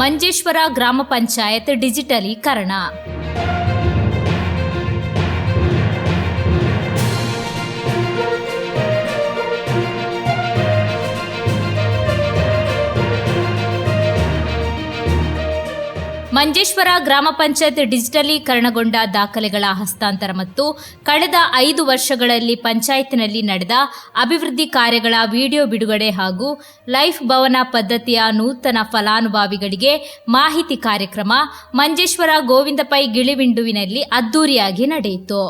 ಮಂಜೇಶ್ವರ ಗ್ರಾಮ ಪಂಚಾಯತ್ ಡಿಜಿಟಲೀಕರಣ. ಮಂಜೇಶ್ವರ ಗ್ರಾಮ ಪಂಚಾಯತ್ ಡಿಜಿಟಲೀಕರಣಗೊಂಡ ದಾಖಲೆಗಳ ಹಸ್ತಾಂತರ ಮತ್ತು ಕಳೆದ ಐದು ವರ್ಷಗಳಲ್ಲಿ ಪಂಚಾಯತ್ನಲ್ಲಿ ನಡೆದ ಅಭಿವೃದ್ಧಿ ಕಾರ್ಯಗಳ ವಿಡಿಯೋ ಬಿಡುಗಡೆ ಹಾಗೂ ಲೈಫ್ ಭವನ ಪದ್ಧತಿಯ ನೂತನ ಫಲಾನುಭವಿಗಳಿಗೆ ಮಾಹಿತಿ ಕಾರ್ಯಕ್ರಮ ಮಂಜೇಶ್ವರ ಗೋವಿಂದಪೈ ಗಿಳಿವಿಂಡುವಿನಲ್ಲಿ ಅದ್ದೂರಿಯಾಗಿ ನಡೆಯಿತು.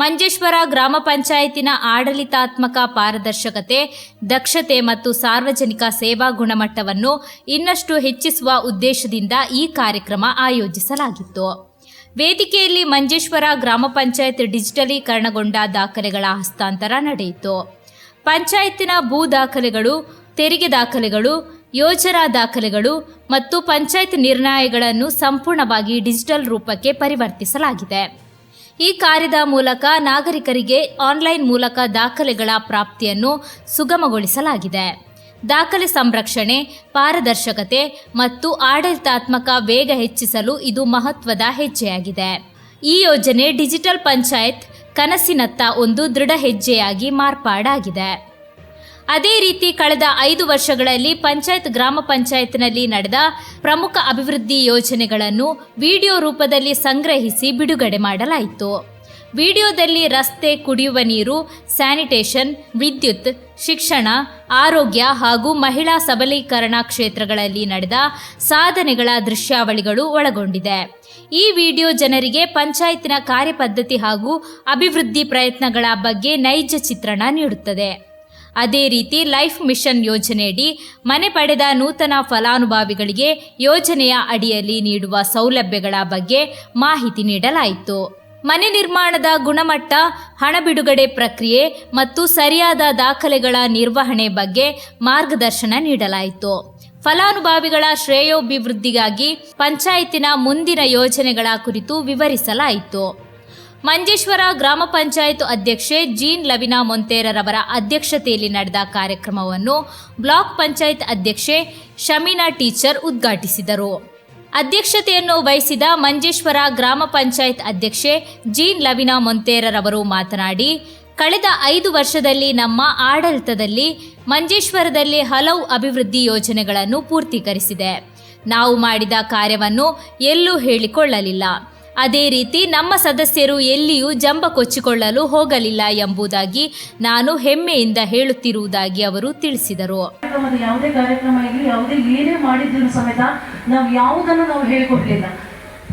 ಮಂಜೇಶ್ವರ ಗ್ರಾಮ ಪಂಚಾಯತಿನ ಆಡಳಿತಾತ್ಮಕ ಪಾರದರ್ಶಕತೆ, ದಕ್ಷತೆ ಮತ್ತು ಸಾರ್ವಜನಿಕ ಸೇವಾ ಗುಣಮಟ್ಟವನ್ನು ಇನ್ನಷ್ಟು ಹೆಚ್ಚಿಸುವ ಉದ್ದೇಶದಿಂದ ಈ ಕಾರ್ಯಕ್ರಮ ಆಯೋಜಿಸಲಾಗಿತ್ತು. ವೇದಿಕೆಯಲ್ಲಿ ಮಂಜೇಶ್ವರ ಗ್ರಾಮ ಪಂಚಾಯತ್ ಡಿಜಿಟಲೀಕರಣಗೊಂಡ ದಾಖಲೆಗಳ ಹಸ್ತಾಂತರ ನಡೆಯಿತು. ಪಂಚಾಯತಿನ ಭೂ ದಾಖಲೆಗಳು, ತೆರಿಗೆ ದಾಖಲೆಗಳು, ಯೋಜನಾ ದಾಖಲೆಗಳು ಮತ್ತು ಪಂಚಾಯತ್ ನಿರ್ಣಯಗಳನ್ನು ಸಂಪೂರ್ಣವಾಗಿ ಡಿಜಿಟಲ್ ರೂಪಕ್ಕೆ ಪರಿವರ್ತಿಸಲಾಗಿದೆ. ಈ ಕಾರ್ಯದ ಮೂಲಕ ನಾಗರಿಕರಿಗೆ ಆನ್ಲೈನ್ ಮೂಲಕ ದಾಖಲೆಗಳ ಪ್ರಾಪ್ತಿಯನ್ನು ಸುಗಮಗೊಳಿಸಲಾಗಿದೆ. ದಾಖಲೆ ಸಂರಕ್ಷಣೆ, ಪಾರದರ್ಶಕತೆ ಮತ್ತು ಆಡಳಿತಾತ್ಮಕ ವೇಗ ಹೆಚ್ಚಿಸಲು ಇದು ಮಹತ್ವದ ಹೆಜ್ಜೆಯಾಗಿದೆ. ಈ ಯೋಜನೆ ಡಿಜಿಟಲ್ ಪಂಚಾಯತ್ ಕನಸಿನತ್ತ ಒಂದು ದೃಢ ಹೆಜ್ಜೆಯಾಗಿ ಮಾರ್ಪಾಡಾಗಿದೆ. ಅದೇ ರೀತಿ ಕಳೆದ ಐದು ವರ್ಷಗಳಲ್ಲಿ ಪಂಚಾಯತ್ ಗ್ರಾಮ ಪಂಚಾಯತ್ನಲ್ಲಿ ನಡೆದ ಪ್ರಮುಖ ಅಭಿವೃದ್ಧಿ ಯೋಜನೆಗಳನ್ನು ವಿಡಿಯೋ ರೂಪದಲ್ಲಿ ಸಂಗ್ರಹಿಸಿ ಬಿಡುಗಡೆ ಮಾಡಲಾಯಿತು. ವಿಡಿಯೋದಲ್ಲಿ ರಸ್ತೆ, ಕುಡಿಯುವ ನೀರು, ಸ್ಯಾನಿಟೇಷನ್, ವಿದ್ಯುತ್, ಶಿಕ್ಷಣ, ಆರೋಗ್ಯ ಹಾಗೂ ಮಹಿಳಾ ಸಬಲೀಕರಣ ಕ್ಷೇತ್ರಗಳಲ್ಲಿ ನಡೆದ ಸಾಧನೆಗಳ ದೃಶ್ಯಾವಳಿಗಳು ಒಳಗೊಂಡಿದೆ. ಈ ವಿಡಿಯೋ ಜನರಿಗೆ ಪಂಚಾಯತ್ನ ಕಾರ್ಯಪದ್ಧತಿ ಹಾಗೂ ಅಭಿವೃದ್ಧಿ ಪ್ರಯತ್ನಗಳ ಬಗ್ಗೆ ನೈಜ ಚಿತ್ರಣ ನೀಡುತ್ತದೆ. ಅದೇ ರೀತಿ ಲೈಫ್ ಮಿಷನ್ ಯೋಜನೆಯಡಿ ಮನೆ ಪಡೆದ ನೂತನ ಫಲಾನುಭವಿಗಳಿಗೆ ಯೋಜನೆಯ ಅಡಿಯಲ್ಲಿ ನೀಡುವ ಸೌಲಭ್ಯಗಳ ಬಗ್ಗೆ ಮಾಹಿತಿ ನೀಡಲಾಯಿತು. ಮನೆ ನಿರ್ಮಾಣದ ಗುಣಮಟ್ಟ, ಹಣ ಬಿಡುಗಡೆ ಪ್ರಕ್ರಿಯೆ ಮತ್ತು ಸರಿಯಾದ ದಾಖಲೆಗಳ ನಿರ್ವಹಣೆ ಬಗ್ಗೆ ಮಾರ್ಗದರ್ಶನ ನೀಡಲಾಯಿತು. ಫಲಾನುಭವಿಗಳ ಶ್ರೇಯೋಭಿವೃದ್ಧಿಗಾಗಿ ಪಂಚಾಯತಿನ ಮುಂದಿನ ಯೋಜನೆಗಳ ಕುರಿತು ವಿವರಿಸಲಾಯಿತು. ಮಂಜೇಶ್ವರ ಗ್ರಾಮ ಪಂಚಾಯತ್ ಅಧ್ಯಕ್ಷೆ ಜೀನ್ ಲವಿನಾ ಮೊಂತೇರರವರ ಅಧ್ಯಕ್ಷತೆಯಲ್ಲಿ ನಡೆದ ಕಾರ್ಯಕ್ರಮವನ್ನು ಬ್ಲಾಕ್ ಪಂಚಾಯತ್ ಅಧ್ಯಕ್ಷೆ ಶಮೀನಾ ಟೀಚರ್ ಉದ್ಘಾಟಿಸಿದರು. ಅಧ್ಯಕ್ಷತೆಯನ್ನು ವಹಿಸಿದ ಮಂಜೇಶ್ವರ ಗ್ರಾಮ ಪಂಚಾಯತ್ ಅಧ್ಯಕ್ಷೆ ಜೀನ್ ಲವಿನಾ ಮೊಂತೇರರವರು ಮಾತನಾಡಿ, ಕಳೆದ ಐದು ವರ್ಷದಲ್ಲಿ ನಮ್ಮ ಆಡಳಿತದಲ್ಲಿ ಮಂಜೇಶ್ವರದಲ್ಲಿ ಹಲವು ಅಭಿವೃದ್ಧಿ ಯೋಜನೆಗಳನ್ನು ಪೂರ್ತೀಕರಿಸಿದೆ. ನಾವು ಮಾಡಿದ ಕಾರ್ಯವನ್ನು ಎಲ್ಲೂ ಹೇಳಿಕೊಳ್ಳಲಿಲ್ಲ. ಅದೇ ರೀತಿ ನಮ್ಮ ಸದಸ್ಯರು ಎಲ್ಲಿಯೂ ಜಂಬ ಕೊಚ್ಚಿಕೊಳ್ಳಲು ಹೋಗಲಿಲ್ಲ ಎಂಬುದಾಗಿ ನಾನು ಹೆಮ್ಮೆಯಿಂದ ಹೇಳುತ್ತಿರುವುದಾಗಿ ಅವರು ತಿಳಿಸಿದರು. ಯಾವುದೇ ಕಾರ್ಯಕ್ರಮ ಯಾವುದೇ ಏನೇ ಮಾಡಿದ್ರು ಸಮೇತ ನಾವು ಯಾವುದನ್ನು ನಾವು ಹೇಳಿಕೊಡ್ಲಿಲ್ಲ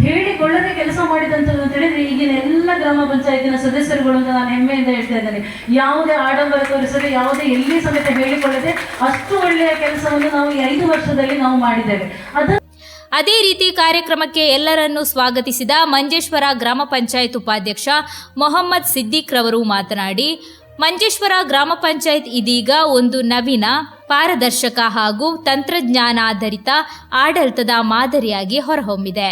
ಹೇಳಿಕೊಳ್ಳದೆ ಕೆಲಸ ಮಾಡಿದಂಥದ್ದು ಅಂತ ಹೇಳಿದ್ರೆ ಈಗಿನ ಎಲ್ಲ ಗ್ರಾಮ ಪಂಚಾಯತಿನ ಸದಸ್ಯರುಗಳು ಅಂತ ನಾನು ಹೆಮ್ಮೆಯಿಂದ ಹೇಳ್ತಾ ಇದ್ದೇನೆ. ಯಾವುದೇ ಆಡಂಬರ ತೋರಿಸದೆ ಯಾವುದೇ ಎಲ್ಲಿ ಸಮೇತ ಹೇಳಿಕೊಳ್ಳದೆ ಅಷ್ಟು ಒಳ್ಳೆಯ ಕೆಲಸವನ್ನು ನಾವು ಈ ಐದು ವರ್ಷದಲ್ಲಿ ನಾವು ಮಾಡಿದ್ದೇವೆ. ಅದ ಅದೇ ರೀತಿ ಕಾರ್ಯಕ್ರಮಕ್ಕೆ ಎಲ್ಲರನ್ನು ಸ್ವಾಗತಿಸಿದ ಮಂಜೇಶ್ವರ ಗ್ರಾಮ ಪಂಚಾಯತ್ ಉಪಾಧ್ಯಕ್ಷ ಮೊಹಮ್ಮದ್ ಸಿದ್ದಿಕ್ ರವರು ಮಾತನಾಡಿ, ಮಂಜೇಶ್ವರ ಗ್ರಾಮ ಪಂಚಾಯತ್ ಇದೀಗ ಒಂದು ನವೀನ, ಪಾರದರ್ಶಕ ಹಾಗೂ ತಂತ್ರಜ್ಞಾನಾಧಾರಿತ ಆಡಳಿತದ ಮಾದರಿಯಾಗಿ ಹೊರಹೊಮ್ಮಿದೆ.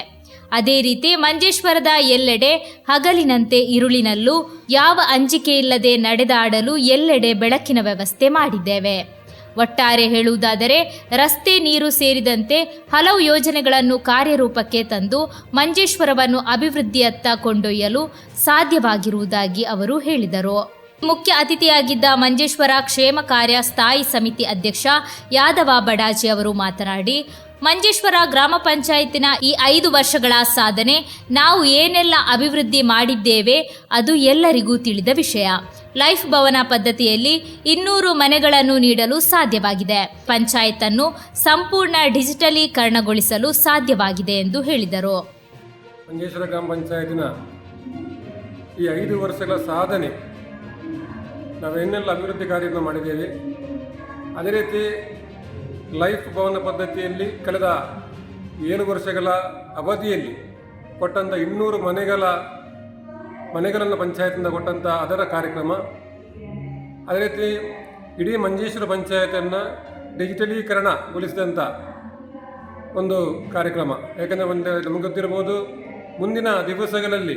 ಅದೇ ರೀತಿ ಮಂಜೇಶ್ವರದ ಎಲ್ಲೆಡೆ ಹಗಲಿನಂತೆ ಇರುಳಿನಲ್ಲೂ ಯಾವ ಅಂಜಿಕೆ ಇಲ್ಲದೆ ನಡೆದಾಡಲು ಎಲ್ಲೆಡೆ ಬೆಳಕಿನ ವ್ಯವಸ್ಥೆ ಮಾಡಿದ್ದೇವೆ. ಒಟ್ಟಾರೆ ಹೇಳುವುದಾದರೆ, ರಸ್ತೆ, ನೀರು ಸೇರಿದಂತೆ ಹಲವು ಯೋಜನೆಗಳನ್ನು ಕಾರ್ಯರೂಪಕ್ಕೆ ತಂದು ಮಂಜೇಶ್ವರವನ್ನು ಅಭಿವೃದ್ಧಿಯತ್ತ ಕೊಂಡೊಯ್ಯಲು ಸಾಧ್ಯವಾಗಿರುವುದಾಗಿ ಅವರು ಹೇಳಿದರು. ಮುಖ್ಯ ಅತಿಥಿಯಾಗಿದ್ದ ಮಂಜೇಶ್ವರ ಕ್ಷೇಮ ಕಾರ್ಯ ಸ್ಥಾಯಿ ಸಮಿತಿ ಅಧ್ಯಕ್ಷ ಯಾದವ ಬಡಾಜಿ ಅವರು ಮಾತನಾಡಿ ಮಂಜೇಶ್ವರ ಗ್ರಾಮ ಪಂಚಾಯತಿನ ಈ ಐದು ವರ್ಷಗಳ ಸಾಧನೆ, ನಾವು ಏನೆಲ್ಲ ಅಭಿವೃದ್ಧಿ ಮಾಡಿದ್ದೇವೆ, ಅದು ಎಲ್ಲರಿಗೂ ತಿಳಿದ ವಿಷಯ. ಲೈಫ್ ಭವನ ಪದ್ಧತಿಯಲ್ಲಿ ಇನ್ನೂರು ಮನೆಗಳನ್ನು ನೀಡಲು ಸಾಧ್ಯವಾಗಿದೆ. ಪಂಚಾಯತ್ ಅನ್ನು ಸಂಪೂರ್ಣ ಡಿಜಿಟಲೀಕರಣಗೊಳಿಸಲು ಸಾಧ್ಯವಾಗಿದೆ ಎಂದು ಹೇಳಿದರು. ಮಂಜೇಶ್ವರ ಗ್ರಾಮ ಪಂಚಾಯತಿನ ಈ ಐದು ವರ್ಷಗಳ ಸಾಧನೆ, ನಾವು ಏನೆಲ್ಲ ಅಭಿವೃದ್ಧಿ ಕಾರ್ಯವನ್ನು ಮಾಡಿದ್ದೇವೆ. ಅದೇ ರೀತಿ ಲೈಫ್ ಭವನ ಪದ್ಧತಿಯಲ್ಲಿ ಕಳೆದ ಏಳು ವರ್ಷಗಳ ಅವಧಿಯಲ್ಲಿ ಕೊಟ್ಟಂಥ ಇನ್ನೂರು ಮನೆಗಳ, ಮನೆಗಳನ್ನು ಪಂಚಾಯತ್ನಿಂದ ಕೊಟ್ಟಂಥ ಅದರ ಕಾರ್ಯಕ್ರಮ. ಅದೇ ರೀತಿ ಇಡೀ ಮಂಜೇಶ್ವರ ಪಂಚಾಯತನ್ನು ಡಿಜಿಟಲೀಕರಣಗೊಳಿಸಿದಂಥ ಒಂದು ಕಾರ್ಯಕ್ರಮ. ಯಾಕಂದರೆ ಒಂದು ನಮಗೆ ಗೊತ್ತಿರ್ಬೋದು ಮುಂದಿನ ದಿವಸಗಳಲ್ಲಿ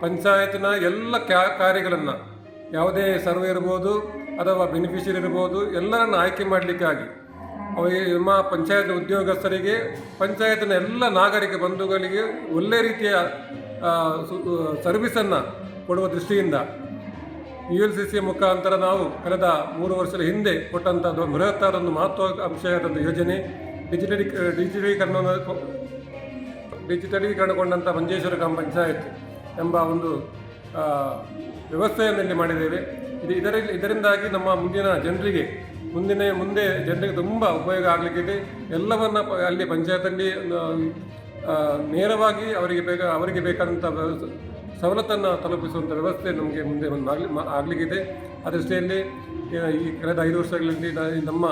ಪಂಚಾಯತ್ನ ಎಲ್ಲ ಕ್ಯಾ ಕಾರ್ಯಗಳನ್ನು ಯಾವುದೇ ಸರ್ವೆ ಇರ್ಬೋದು ಅಥವಾ ಬೆನಿಫಿಷರಿ ಇರ್ಬೋದು ಎಲ್ಲರನ್ನು ಆಯ್ಕೆ ಮಾಡಲಿಕ್ಕಾಗಿ ನಮ್ಮ ಪಂಚಾಯತ್ ಉದ್ಯೋಗಸ್ಥರಿಗೆ, ಪಂಚಾಯತ್ನ ಎಲ್ಲ ನಾಗರಿಕ ಬಂಧುಗಳಿಗೆ ಒಳ್ಳೆ ರೀತಿಯ ಸರ್ವಿಸನ್ನು ಕೊಡುವ ದೃಷ್ಟಿಯಿಂದ ಯು ಎಲ್ ಸಿ ಸಿ ಮುಖಾಂತರ ನಾವು ಕಳೆದ ಮೂರು ವರ್ಷದ ಹಿಂದೆ ಕೊಟ್ಟಂಥ ಬೃಹತ್ತಾದ ಒಂದು ಮಹತ್ವಾಕಾಂಕ್ಷೆಯಾದಂಥ ಯೋಜನೆ, ಡಿಜಿಟಲಿ ಡಿಜಿಟಲೀಕರಣ ಡಿಜಿಟಲೀಕರಣಗೊಂಡಂಥ ಮಂಜೇಶ್ವರ ಗ್ರಾಮ ಪಂಚಾಯತ್ ಎಂಬ ಒಂದು ವ್ಯವಸ್ಥೆಯನ್ನು ಇಲ್ಲಿ ಮಾಡಿದ್ದೇವೆ. ಇದು ಇದರ ಇದರಿಂದಾಗಿ ನಮ್ಮ ಮುಂದಿನ ಜನರಿಗೆ ಮುಂದಿನ ಮುಂದೆ ಜನರಿಗೆ ತುಂಬ ಉಪಯೋಗ ಆಗಲಿಕ್ಕಿದೆ ಎಲ್ಲವನ್ನು ಅಲ್ಲಿ ಪಂಚಾಯತಲ್ಲಿ ನೇರವಾಗಿ ಅವರಿಗೆ ಬೇಕ ಅವರಿಗೆ ಬೇಕಾದಂಥ ಸವಲತ್ತನ್ನು ತಲುಪಿಸುವಂಥ ವ್ಯವಸ್ಥೆ ನಮಗೆ ಮುಂದೆ ಒಂದು ಆಗಲಿ ಆಗಲಿಕ್ಕಿದೆ ಆ ದೃಷ್ಟಿಯಲ್ಲಿ ಈ- ಈ ಕಳೆದ ಐದು ವರ್ಷಗಳಲ್ಲಿ ನಮ್ಮ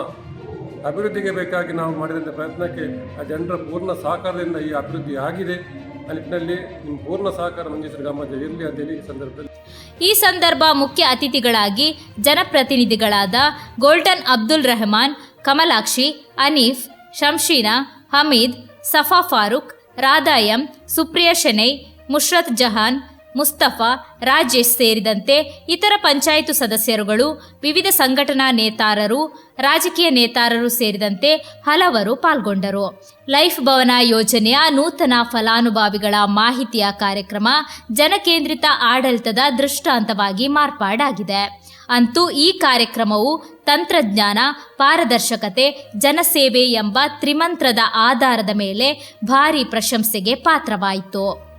ಅಭಿವೃದ್ಧಿಗೆ ಬೇಕಾಗಿ ನಾವು ಮಾಡಿದಂಥ ಪ್ರಯತ್ನಕ್ಕೆ ಆ ಜನರ ಪೂರ್ಣ ಸಹಕಾರದಿಂದ ಈ ಅಭಿವೃದ್ಧಿ ಆಗಿದೆ. ಆ ನಿಟ್ಟಿನಲ್ಲಿ ನಿಮ್ಮ ಪೂರ್ಣ ಸಹಕಾರ ಮಂಜೇಶ್ವರ ಗ್ರಾಮ ಇರಲಿ ಅಂತೇಳಿ ಈ ಸಂದರ್ಭದಲ್ಲಿ ಈ ಸಂದರ್ಭ ಮುಖ್ಯ ಅತಿಥಿಗಳಾಗಿ ಜನಪ್ರತಿನಿಧಿಗಳಾದ ಗೋಲ್ಡನ್ ಅಬ್ದುಲ್ ರೆಹಮಾನ್, ಕಮಲಾಕ್ಷಿ, ಅನೀಫ್ ಶಂಶೀನಾ ಹಮೀದ್, ಸಫಾ ಫಾರೂಕ್ ರಾಧಾಯಂ ಸುಪ್ರಿಯಾ ಶೆನೈ ಮುಷ್ರತ್ ಜಹಾನ್ ಮುಸ್ತಫಾ, ರಾಜೇಶ್ ಸೇರಿದಂತೆ ಇತರ ಪಂಚಾಯತ್ ಸದಸ್ಯರುಗಳು, ವಿವಿಧ ಸಂಘಟನಾ ನೇತಾರರು, ರಾಜಕೀಯ ನೇತಾರರು ಸೇರಿದಂತೆ ಹಲವರು ಪಾಲ್ಗೊಂಡರು. ಲೈಫ್ ಭವನ ಯೋಜನೆಯ ನೂತನ ಫಲಾನುಭವಿಗಳ ಮಾಹಿತಿಯ ಕಾರ್ಯಕ್ರಮ ಜನಕೇಂದ್ರಿತ ಆಡಳಿತದ ದೃಷ್ಟಾಂತವಾಗಿ ಮಾರ್ಪಾಡಾಗಿದೆ. ಅಂತೂ ಈ ಕಾರ್ಯಕ್ರಮವು ತಂತ್ರಜ್ಞಾನ, ಪಾರದರ್ಶಕತೆ, ಜನಸೇವೆ ಎಂಬ ತ್ರಿಮಂತ್ರದ ಆಧಾರದ ಮೇಲೆ ಭಾರಿ ಪ್ರಶಂಸೆಗೆ ಪಾತ್ರವಾಯಿತು.